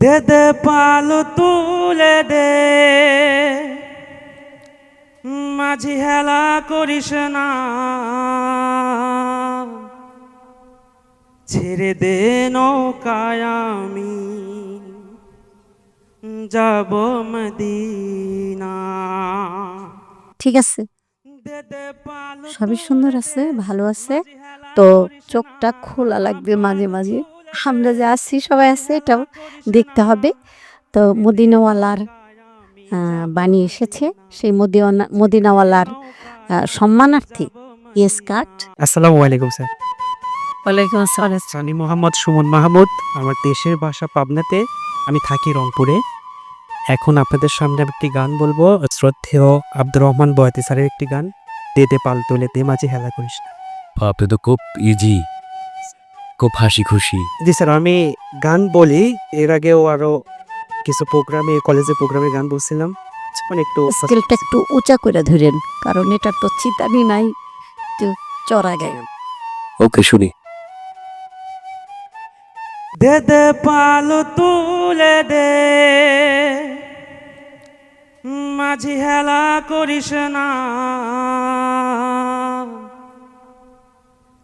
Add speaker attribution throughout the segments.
Speaker 1: দে দে পাল তুলে দে। মাঝি হেলা করিস না। ছেড়ে দে নৌকায় আমি। যাব মদিনা।
Speaker 2: ঠিক আছে।
Speaker 1: দে দে পাল
Speaker 2: সবই সুন্দর আছে ভালো আছে। তো চোখটা খোলা লাগবে মাঝে মাঝে। আমরা যে আছি সবাই আছে এটাও দেখতে হবে। তো মদিনাওয়ালার বাণী এসেছে। সেই মদিনা মদিনাওয়ালার সম্মানার্থে ইয়েস কাট
Speaker 1: আসসালামু আলাইকুম স্যার।
Speaker 2: ওয়ালাইকুম আসসালাম।
Speaker 1: আমি মোহাম্মদ সুমন মাহমুদ আমার দেশের ভাষা পাবনাতে। আমি থাকি রংপুরে। এখন আপনাদের সামনে একটি গান বলব। শ্রদ্ধেয় আব্দুর রহমান বয়াতি স্যারের একটি গান দে দে পাল তোলে দে মাঝে হেলা করিস না।
Speaker 3: আপনি তো খুব ইজি খুব হাসি খুশি।
Speaker 1: জি স্যার আমি গান বলি এর আগেও আরও কিছু প্রোগ্রামে কলেজে প্রোগ্রামে গান বলছিলাম। যখন একটু
Speaker 2: স্কেলটা একটু উঁচা করে ধরেন কারণ এটা তো চিতানি নাই একটু চড়া গায়ে।
Speaker 3: ওকে শুনি।
Speaker 1: দে দে পাল তুলে দে মাঝি হেলা করিস না।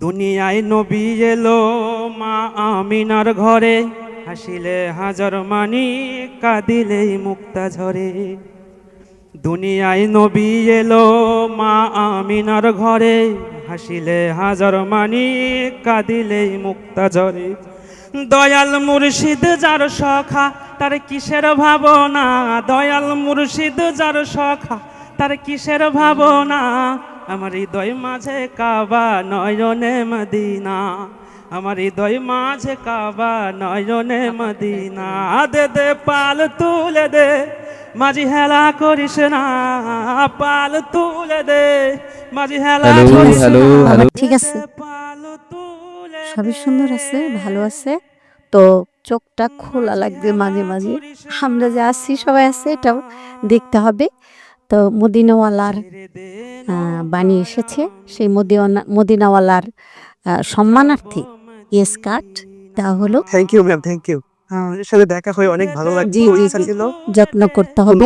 Speaker 1: দুনিয়ায় নবী এলো মা আমিনার ঘরে। হাসিলে হাজার মানি, কাঁদিলেই মুক্তা ঝরে। দুনিয়ায় নবী এলো মা আমিনার ঘরে। হাসিলে হাজার মানি, কাঁদিলেই মুক্তা ঝরে। দয়াল মুর্শিদ যার সখা, তার কিসের ভাবনা? দয়াল মুর্শিদ যার সখা, তার কিসের ভাবনা? আমার হৃদয় মাঝে কাবা নয়নে মদিনা। আমার হৃদয় মাঝে কাবা নয়নে মদিনা। দে দে পাল তুলে দে মাঝি হেলা করিস না। পাল তুলে দে মাঝি হেলা করিস
Speaker 3: hello,
Speaker 1: না।
Speaker 2: ঠিক আছে।
Speaker 1: পাল তুলে
Speaker 2: সবই সুন্দর আছে ভালো আছে। তো চোখটা খোলা লাগবে মাঝে মাঝে। আমরা যে আছি সবাই আছে এটাও দেখতে হবে। তো মদিনাওয়ালার বাণী এসেছে। সেই মদিনা মদিনাওয়ালার সম্মানার্থে ইয়েস কার্ড তা হলো
Speaker 1: thank you ma'am thank you সাথে দেখা হয়ে অনেক ভালো লাগছে
Speaker 2: যত্ন করতে হবে।